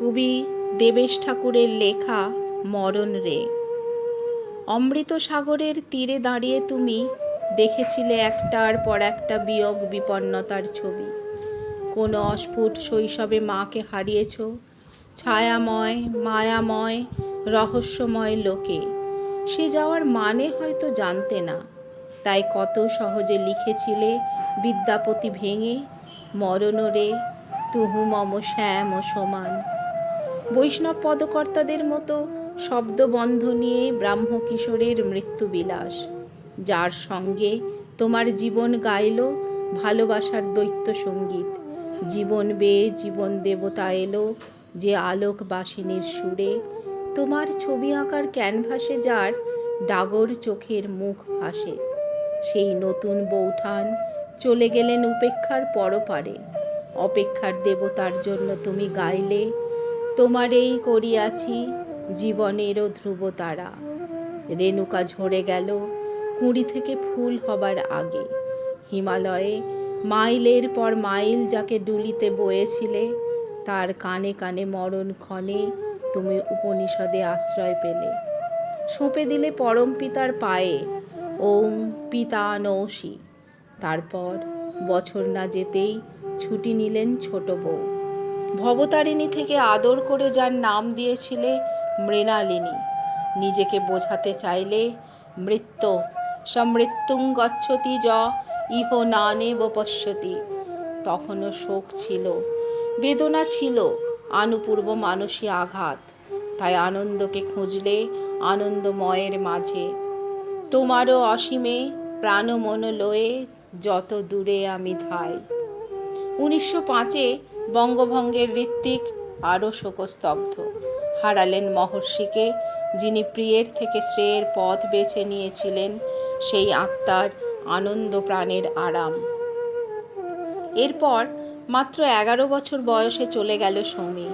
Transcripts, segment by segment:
কবি দেবেশ ঠাকুরের লেখা মরণ রে। অমৃত সাগরের তীরে দাঁড়িয়ে তুমি দেখেছিলে একটার পর একটা বিয়োগ বিপন্নতার ছবি। কোনো অস্ফুট শৈশবে মাকে হারিয়েছ, ছায়াময়, মায়াময়, রহস্যময় লোকে। সে যাওয়ার মানে হয়তো জানতে না, তাই কত সহজে লিখেছিলে বিদ্যাপতি ভেঙে মরণরে তুহু মম শ্যাম সমান। বৈষ্ণব পদকর্তাদের মতো শব্দবন্ধ নিয়ে ব্রাহ্ম কিশোরের মৃত্যুবিলাস। যার সঙ্গে তোমার জীবন গাইল, ভালোবাসার দৈত্য সংগীত। জীবন বেয়ে জীবন দেবতা এলো, যে আলোকবাসিনীর সুরে। তোমার ছবি আঁকার ক্যানভাসে যার ডাগর চোখের মুখ ভাসে। সেই নতুন বৌঠান চলে গেলেন উপেক্ষার পরপারে। অপেক্ষার দেবতার জন্য তুমি গাইলে তোমার এই করিয়াছি জীবনেরও ধ্রুব তারা রেণুকা ঝরে গেল কুঁড়ি থেকে ফুল হবার আগে। হিমালয়ে মাইলের পর মাইল যাকে ডুলিতে বয়েছিলে, তার কানে কানে মরণ ক্ষণে তুমি উপনিষদে আশ্রয় পেলে। সঁপে দিলে পরম পিতার পায়ে, ওম পিতা নৌসি তারপর বছর না যেতেই ছুটি নিলেন ছোট বউ। ভবতারিণী থেকে আদর করে যার নাম দিয়েছিলে মৃণালিনী। নিজেকে বোঝাতে চাইলে মৃত্যু, সমৃত্যুং গচ্ছতি য, ইহ নানে বপশ্যতি। তখনও শোক ছিল, বেদনা ছিল, আনুপূর্ব মানসী আঘাত। তাই আনন্দকে খুঁজলে আনন্দময়ের মাঝে। তোমারও অসীমে প্রাণমন লয়ে যত দূরে আমি ধাই। উনিশশো পাঁচে বঙ্গভঙ্গের ঋত্বিক আরও শোকস্তব্ধ। হারালেন মহর্ষিকে, যিনি প্রিয়ের থেকে শ্রেয়ের পথ বেছে নিয়েছিলেন সেই আত্মার আনন্দ প্রাণের আরাম। এরপর মাত্র এগারো বছর বয়সে চলে গেল সমী,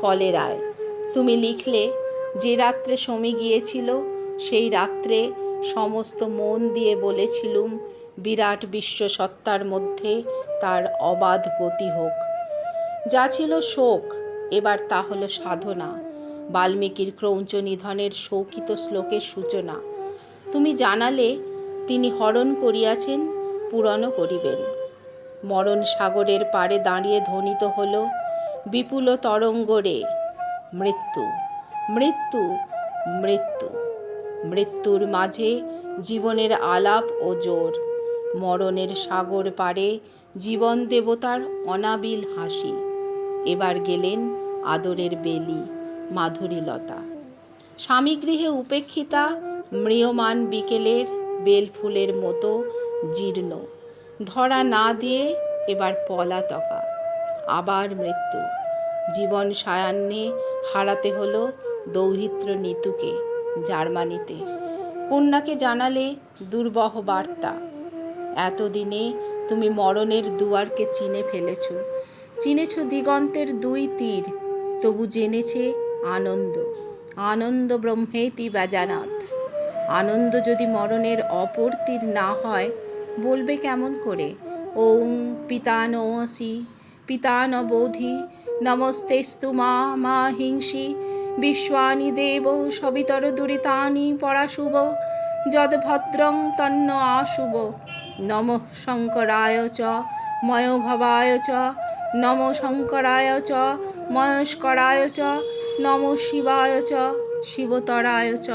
কলেরায়। তুমি লিখলে, যে রাত্রে সমী গিয়েছিল, সেই রাত্রে সমস্ত মন দিয়ে বলেছিলুম, বিরাট বিশ্ব সত্তার মধ্যে তার অবাধ গতি হোক। যা ছিল শোক, এবার তা হলো সাধনা। বাল্মীকির ক্রৌঞ্চ নিধনের শৌকিত শ্লোকের সূচনা। তুমি জানালে তিনি হরণ করিয়াছেন, পূরণও করিবেন। মরণ সাগরের পাড়ে দাঁড়িয়ে ধ্বনিত হল, বিপুল তরঙ্গরে মৃত্যু মৃত্যু মৃত্যু। মৃত্যুর মাঝে জীবনের আলাপ ও জোর। মরণের সাগর পাড়ে জীবন দেবতার অনাবিল হাসি। এবার গেলেন আদরের বেলি, মাধুরীলতা। স্বামীগৃহে উপেক্ষিতা, ম্রিয়মান বিকেলের বেলফুলের মতো জীর্ণ। ধরা না দিয়ে এবার পলাতকা। আবার মৃত্যু। জীবন সায়ান্নে হারাতে হলো দৌহিত্র নিতুকে জার্মানিতে। কন্যাকে জানালে দুর্বহ বার্তা। এতদিনে তুমি মরণের দুয়ারকে চিনে ফেলেছ। চিনেছ দিগন্তের দুই তীর, তবু জেনেছে আনন্দ। আনন্দ ব্রহ্মেতি বেজানাথ। আনন্দ যদি মরণের অপর তীর না হয়, বলবে কেমন করে? ওং পিতানসি পিতান বোধি নমস্তেস্তু মা মা হিংসি বিশ্বানি দেব সবিতর দুরিতানি পরাশুভ যদ্ভদ্রং তন্ন আশুভ নম শঙ্করায় চ ময়োভবায় চ নম শঙ্করায় চ ময়স্করায় চ নম শিবায় চ শিবতরায় চ।